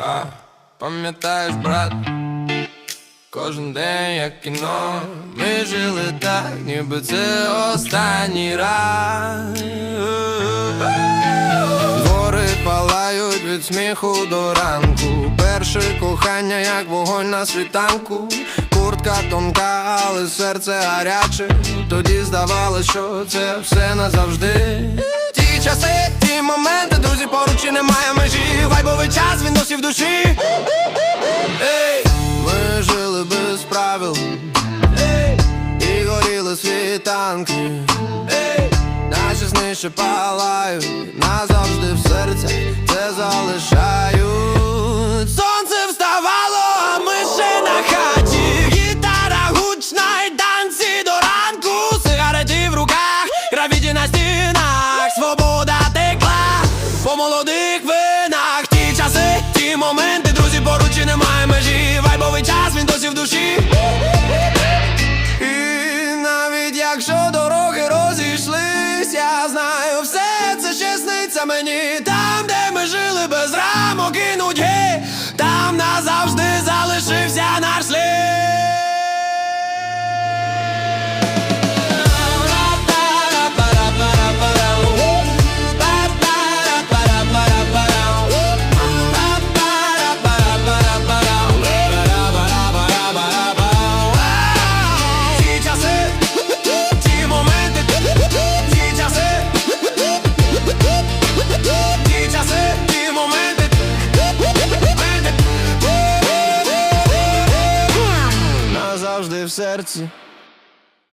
А, пам'ятаєш, брат, кожен день як кіно, ми жили так, ніби це останній раз. Двори палають від сміху до ранку. Перше кохання, як вогонь на світанку. Куртка тонка, але серце гаряче. Тоді здавалось, що це все назавжди. Ті часи, ті моменти, друзі, поруч і немає межі. Душі. Ей, ми жили без правил. Ей, і горіли світанки. Ей, наші сни ще палають, назавжди в серцях це залишають. Сонце вставало, а ми ще на хаті. Гітара гучна й танці до ранку. Сигарети в руках, гравіті на стінах. Свобода текла по молодих ዘመን в серці.